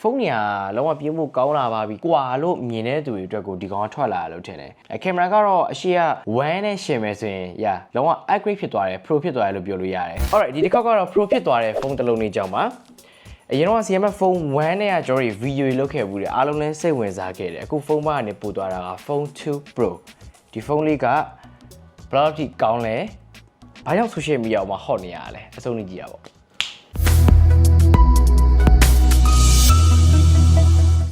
ဖုန်းနေရာလုံးဝပြင်းဖို့ကောင်းလာပါပြီ။ကွာလို့မြင်တဲ့သူတွေအတွက်ကိုဒီကောင်ကထွက်လာတယ်လို့ထင်တယ်။အဲကင်မရာကတော့အရှိက1နဲ့ရှင်မယ်ဆိုရင်ရာလုံးဝ upgrade ဖြစ်သွားတယ် pro ဖြစ်သွားတယ်လို့ပြောလို့ရတယ်။ alright ဒီတစ်ခေါက်ကတော့ pro ဖြစ်သွားတဲ့ဖုန်းတစ်လုံးလေးကြောင်းပါ။အရင်တော့ CMF ဖုန်း1နဲ့ကကျွန်တော်တို့ဗီဒီယိုတွေလုပ်ခဲ့ဘူးတယ်အားလုံးလည်းစိတ်ဝင်စားခဲ့တယ်အခုဖုန်းမကနေပို့သွားတာကဖုန်း2 Pro ဒီဖုန်းလေးကဘယ်လောက်ထိကောင်းလဲဘာကြောင့် social media မှာ hot နေရလဲအဆုံးလေးကြည့်ရပါ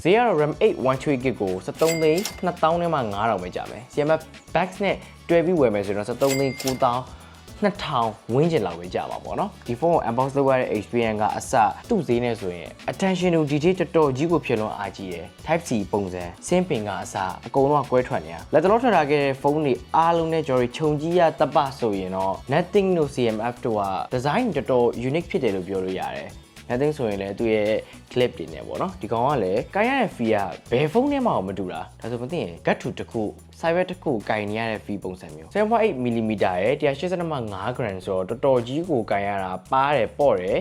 ဈေးကတော့ RAM 8 128GB ကို73သိန်း2000နဲ့မှ9000ပဲကြာမယ် CMF Bax နဲ့တွဲပြီးဝယ်မယ်ဆိုတော့73သိန်း9000 2000ဝန်းကျင်လောက်ပဲကြာပါပေါ့နော်ဒီဖုန်းကို unbox လုပ်ရတဲ့ experience ကအစသူ့ဈေးနဲ့ဆိုရင် attention to detail တော်တော်ကြီးကိုဖြစ်လွန်အားကြီးတယ် type C ပုံစံစင်းပင်ကအစအကုန်လုံးကကွဲထွက်နေတာလက်တလုံးထွက်ထားခဲ့တဲ့ဖုန်းတွေအားလုံးနဲ့ကြော်ရီခြုံကြီးရတပဆိုရင်တော့ nothing no CMF တို့က design တော်တော် unique ဖြစ်တယ်လို့ပြောလို့ရတယ် nothing ဆိုရင်လည်းသူ့ရဲ့ clip တွေနဲ့ပေါ့နော်ဒီကောင်ကလည်းကိုင်ရတဲ့ fee ကဘယ်ဖုန်းထဲမှာမတူတာဒါဆိုမသိရင် gut to တစ်ခု cyber တစ်ခုကိုင်နေရတဲ့ fee ပုံစံမျိုး7.8 mm ရဲ့185 gram ဆိုတော့တော်တော်ကြီးကိုကိုင်ရတာပါတယ်ပေါ့တယ်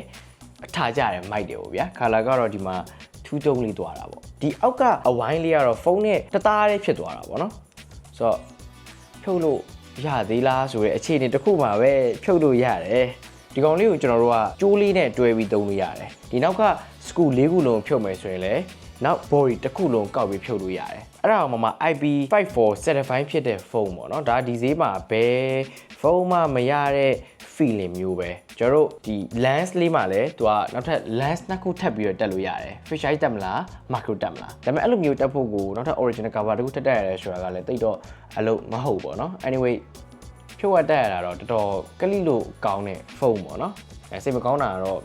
အထာကြတယ်မိုက်တယ်ပေါ့ဗျာ color ကတော့ဒီမှာထူးတုံးလေးသွားတာပေါ့ဒီအောက်ကအဝိုင်းလေးကတော့ဖုန်းနဲ့တသားလေးဖြစ်သွားတာပေါ့နော်ဆိုတော့ဖြုတ်လို့ရသေးလားဆိုတဲ့အခြေအနေတစ်ခုမှာပဲဖြုတ်လို့ရတယ် ဒီကောင်လေးကိုကျွန်တော်တို့ကကြိုးလေးနဲ့တွဲပြီးသုံးလို့ရတယ်ဒီနောက်ကစကူလေးခုလုံးဖြုတ်မယ်ဆိုရင်လည်းနောက် body တစ်ခုလုံးကောက်ပြီးဖြုတ်လို့ရတယ်အဲ့ဒါအောင်မှ IP54 certified ဖြစ်တဲ့ဖုန်းပေါ့နော်ဒါဒီဈေးမှာဘယ်ဖုန်းမှမရတဲ့ feeling မျိုးပဲကျွန်တော်တို့ဒီ lens လေးမှာလည်းသူကနောက်ထပ် lens နှစ်ခုထပ်ပြီးတော့တက်လို့ရတယ် fish eye တက်မလား macro တက်မလားဒါပေမဲ့အဲ့လိုမျိုးတက်ဖို့ကိုနောက်ထပ် original cover တစ်ခုထပ်တက်ရတယ်ဆိုတာကလည်းတိတ်တော့အလုပ်မဟုတ်ပေါ့နော် anyway ဖြုတ်ရတက်ရတာတော့တော်တော်ကလိလို့ကောင်းတဲ့ဖုန်းပေါ့နော်အဲစိတ်မကောင်းတာကတော့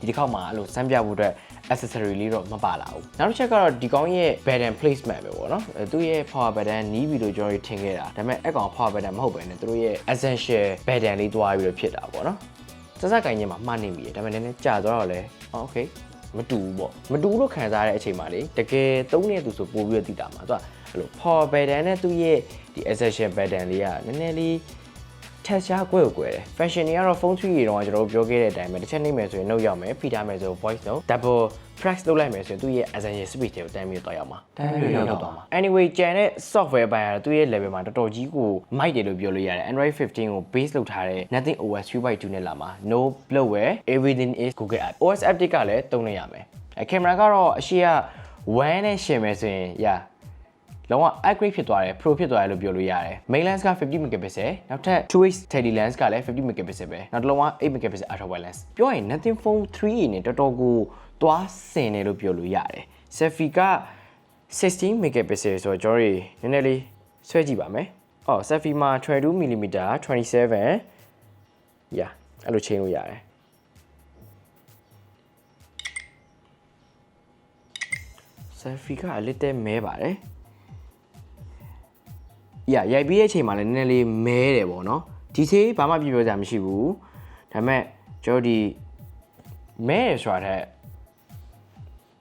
ဒီတစ်ခေါက်မှာအဲ့လိုစမ်းပြဖို့အတွက် accessory လေးတော့မပါလာဘူးနောက်တစ်ချက်ကတော့ဒီကောင်းရဲ့ button placement ပဲပေါ့နော်အဲသူ့ရဲ့ power button နီးပြီးတော့ကျွန်တော်တို့ထင်ခဲ့တာဒါပေမဲ့အကောင် power button မဟုတ်ပဲねသူတို့ရဲ့ essential button လေးတွားပြီးတော့ဖြစ်တာပေါ့နော်စစကိုင်းချင်းမှာမှတ်နေပြီဒါပေမဲ့နည်းနည်းကြာသွားတော့လဲအော် okay မတူဘူးပေါ့မတူလို့ခံစားရတဲ့အချိန်မှာလေတကယ်သုံးနေတဲ့သူဆိုပို့ပြီးတော့သိတာမှာသူက အဲ့လို power button နဲ့သူ့ရဲ့ဒီ essential button လေးကနည်းနည်းလေးထက်ရှားကွဲကိုကွဲတယ် fashion တွေကတော့ phone 3ရေတော့ကျွန်တော်တို့ပြောခဲ့တဲ့အတိုင်းပဲတစ်ချက်နှိမ့်မယ်ဆိုရင်နှုတ်ရောက်မယ်ဖိထားမယ်ဆို voice note double press လုပ်လိုက်မယ်ဆိုရင်သူ့ရဲ့ essential speed တွေကိုတန်းပြီးတော့ရောက်မှာတန်းပြီးတော့ရောက်သွားမှာ anyway ကျန်တဲ့ software ပိုင်းကတော့သူ့ရဲ့ level မှာတော်တော်ကြီးကိုမိုက်တယ်လို့ပြောလို့ရတယ် Android 15ကို base လုပ်ထားတဲ့ Nothing OS 3.2နဲ့လာမှာ no bloatware everything is Google app OS update ကလည်းသုံးနေရမယ်အဲကင်မရာကတော့အရှိက1နဲ့ရှင်မယ်ဆိုရင် yeah လုံးဝ upgrade ဖြစ်သွားတယ် pro ဖြစ်သွားတယ်လို့ပြောလို့ရတယ် main lens က50 megapixel နောက်ထပ် 2x tele lens ကလည်း50 megapixel ပဲနောက်တစ်လုံးက8 megapixel ultra wide lens ပြောရင် nothing phone 3နဲ့တော်တော်ကိုသွားဆင်တယ်လို့ပြောလို့ရတယ် selfie က16 megapixel ဆိုတော့ကျွန်တော်တို့နည်းနည်းလေးဆွဲကြည့်ပါမယ်အော် selfie မှာ22 mm 27 yeah အဲ့လိုချိန်လို့ရတယ် selfie ကအလစ်တဲမဲပါတယ်။ ရရိုက်ပြီးတဲ့အချိန်မှာလည်းနည်းနည်းလေးမဲတယ်ပေါ့နော်။ဒီသေးဘာမှပြပြောစရာမရှိဘူး။ဒါပေမဲ့ကျွန်တော်ဒီမဲရဆိုတာတဲ့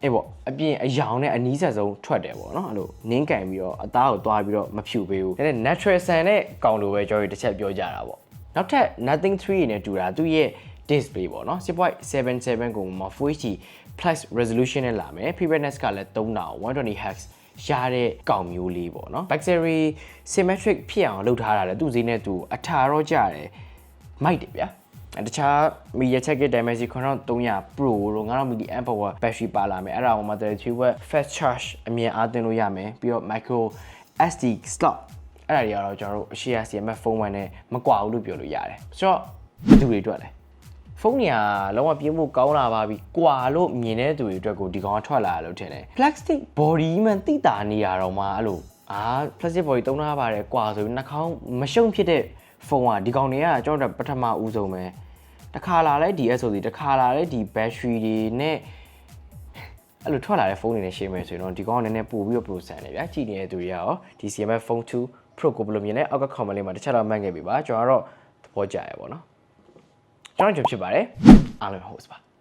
အေးပေါ့အပြင်အယောင်နဲ့အနီးဆက်ဆုံးထွက်တယ်ပေါ့နော်အဲ့လိုနင်းကန်ပြီးတော့အသားကိုသွားပြီးတော့မဖြူပေးဘူးဒါနဲ့ natural sun နဲ့ကောင်လိုပဲကျွန်တော်တို့တစ်ချက်ပြောကြတာပေါ့နောက်ထပ် nothing 3နဲ့တူတာသူ့ရဲ့ display ပေါ့နော်6.77ကိုမှာ Full HD plus resolution နဲ့လာမယ် brightness ကလည်း3000 120 Hz ရတဲ့ကောင်မျိုးလေးပေါ့နော် battery symmetric ဖြစ်အောင်လုပ်ထားတာလေသူ့ဈေးနဲ့သူအထာတော့ကြတယ်မိုက်တယ်ဗျာအဲတခြား media check Dimensity 9300 Pro တို့9000 mAh power battery ပါလာမယ်အဲ့ဒါကိုမှ33 watt fast charge အမြင်အားသွင်းလို့ရမယ်ပြီးတော့ micro SD slot အဲ့ဒါတွေကတော့ကျွန်တော်တို့အရှိရ CMF ဖုန်းဝယ်နဲ့မကွာဘူးလို့ပြောလို့ရတယ်ဆိုတော့ဘယ်သူတွေအတွက်လဲ ဖုန်းတွေကလုံးဝပြင်းမှုကောင်းလာပါပြီ။ကွာလို့မြင်တဲ့သူတွေအတွက်ကိုဒီကောင်ကထွက်လာလို့ထင်တယ်။ plastic body မှန်တိတာနေရတော့မှအဲ့လိုအာ plastic body သုံးထားပါတယ်ကွာဆိုပြီးနှာခေါင်းမရှုံဖြစ်တဲ့ဖုန်းကဒီကောင်တွေကကျွန်တော်တို့ပထမဦးဆုံးပဲ။တခါလာလဲဒီ SOC တခါလာလဲဒီ battery တွေနဲ့အဲ့လိုထွက်လာတဲ့ဖုန်းတွေနဲ့ရှင်းမယ်ဆိုရင်တော့ဒီကောင်ကနည်းနည်းပို့ပြီးတော့ process နေဗျာကြည်နေတဲ့သူတွေရောဒီ CMF Phone 2 Pro ကိုဘယ်လိုမြင်လဲအောက်က comment လေးမှာတစ်ချက်တော့မှတ်ခဲ့ပြီပါကျွန်တော်ကတော့သဘောကျရပါတော့ ကျွန်တော်ကြုံဖြစ်ပါတယ်အားလုံး host ပါ